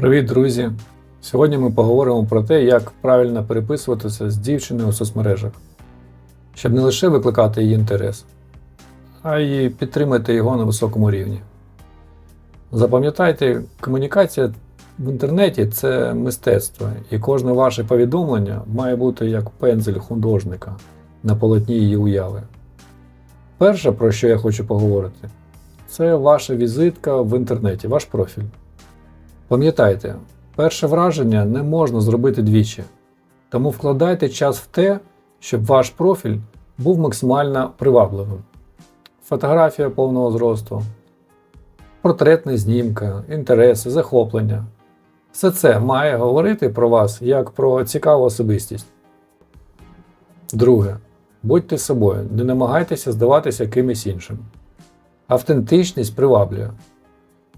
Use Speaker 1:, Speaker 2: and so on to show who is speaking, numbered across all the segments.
Speaker 1: Привіт, друзі! Сьогодні ми поговоримо про те, як правильно переписуватися з дівчиною у соцмережах, щоб не лише викликати її інтерес, а й підтримати його на високому рівні. Запам'ятайте, комунікація в інтернеті це мистецтво, і кожне ваше повідомлення має бути як пензель художника на полотні її уяви. Перше, про що я хочу поговорити, це ваша візитка в інтернеті, ваш профіль. Пам'ятайте, перше враження не можна зробити двічі, тому вкладайте час в те, щоб ваш профіль був максимально привабливим. Фотографія повного зросту, портретна знімка, інтереси, захоплення. Все це має говорити про вас як про цікаву особистість. Друге. Будьте собою, не намагайтеся здаватися кимось іншим. Автентичність приваблює.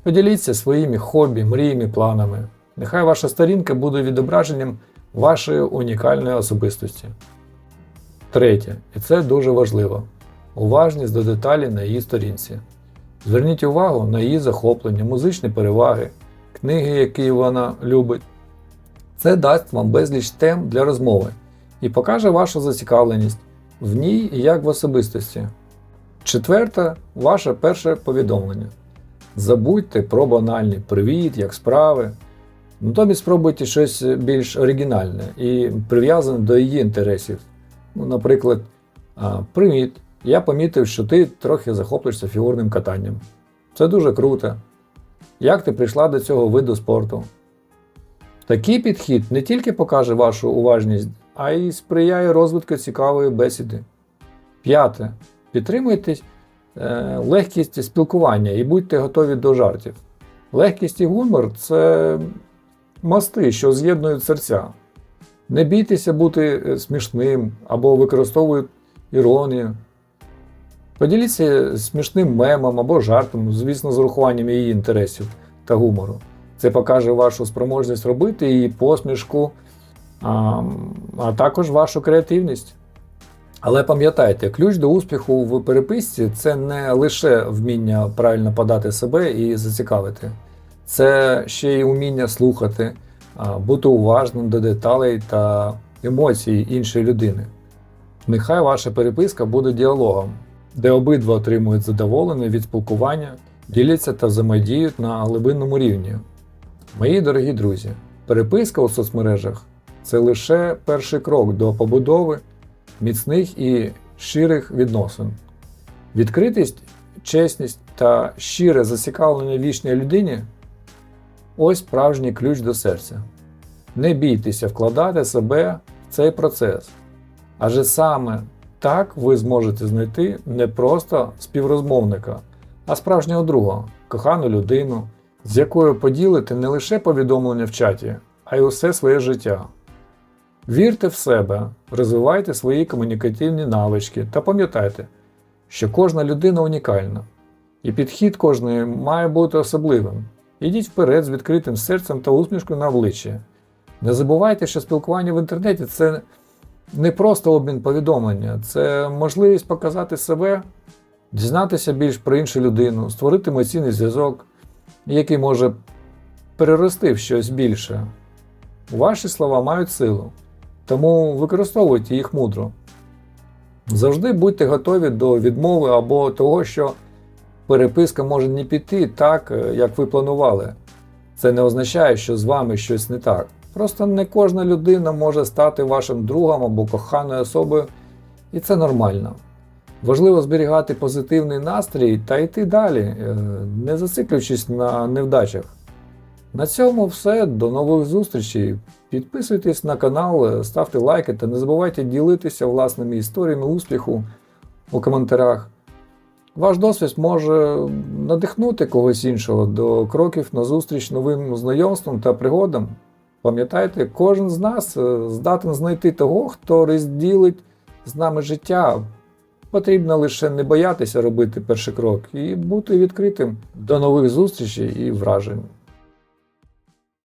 Speaker 1: Поділіться своїми хобі, мріями, планами. Нехай ваша сторінка буде відображенням вашої унікальної особистості. Третє, і це дуже важливо. Уважність до деталі на її сторінці. Зверніть увагу на її захоплення, музичні переваги, книги, які вона любить. Це дасть вам безліч тем для розмови і покаже вашу зацікавленість в ній як в особистості. Четверте, ваше перше повідомлення. Забудьте про банальний привіт, як справи. Натомість спробуйте щось більш оригінальне і прив'язане до її інтересів. Ну, наприклад, Привіт! Я помітив, що ти трохи захоплюєшся фігурним катанням. Це дуже круто. Як ти прийшла до цього виду спорту? Такий підхід не тільки покаже вашу уважність, а й сприяє розвитку цікавої бесіди. П'яте. Підтримуйте е, легкість спілкування і будьте готові до жартів. Легкість і гумор це мости, що з'єднують серця. Не бійтеся бути е, смішним або використовуйте іронію. Поділіться смішним мемом або жартом, звісно, з урахуванням її інтересів та гумору. Це покаже вашу спроможність робити її посмішку, а, а також вашу креативність. Але пам'ятайте, ключ до успіху в переписці це не лише вміння правильно подати себе і зацікавити, це ще й уміння слухати, бути уважним до деталей та емоцій іншої людини. Нехай ваша переписка буде діалогом, де обидва отримують задоволення від спілкування, діляться та взаємодіють на глибинному рівні. Мої дорогі друзі, переписка у соцмережах це лише перший крок до побудови міцних і щирих відносин. Відкритість, чесність та щире зацікавлення вічній людині ось справжній ключ до серця. Не бійтеся вкладати себе в цей процес, адже саме так ви зможете знайти не просто співрозмовника, а справжнього друга, кохану людину, з якою поділите не лише повідомлення в чаті, а й усе своє життя. Вірте в себе, розвивайте свої комунікативні навички та пам'ятайте, що кожна людина унікальна, і підхід кожної має бути особливим. Ідіть вперед з відкритим серцем та усмішкою на обличчі. Не забувайте, що спілкування в інтернеті це не просто обмін повідомлення, це можливість показати себе, дізнатися більш про іншу людину, створити емоційний зв'язок, який може перерости в щось більше. Ваші слова мають силу, тому використовуйте їх мудро. Завжди будьте готові до відмови або того, що переписка може не піти так, е, як ви планували. Це не означає, що з вами щось не так. Просто не кожна людина може стати вашим другом або коханою особою, і це нормально. Важливо зберігати позитивний настрій та йти далі, е, не зациклюючись на невдачах. На цьому все. До нових зустрічей. Підписуйтесь на канал, ставте лайки та не забувайте ділитися власними історіями успіху у коментарях. Ваш досвід може надихнути когось іншого до кроків на зустріч новим знайомствам та пригодам. Пам'ятайте, кожен з нас е, здатен знайти того, хто розділить з нами життя. Потрібно лише не боятися робити перший крок і бути відкритим до нових зустрічей і вражень.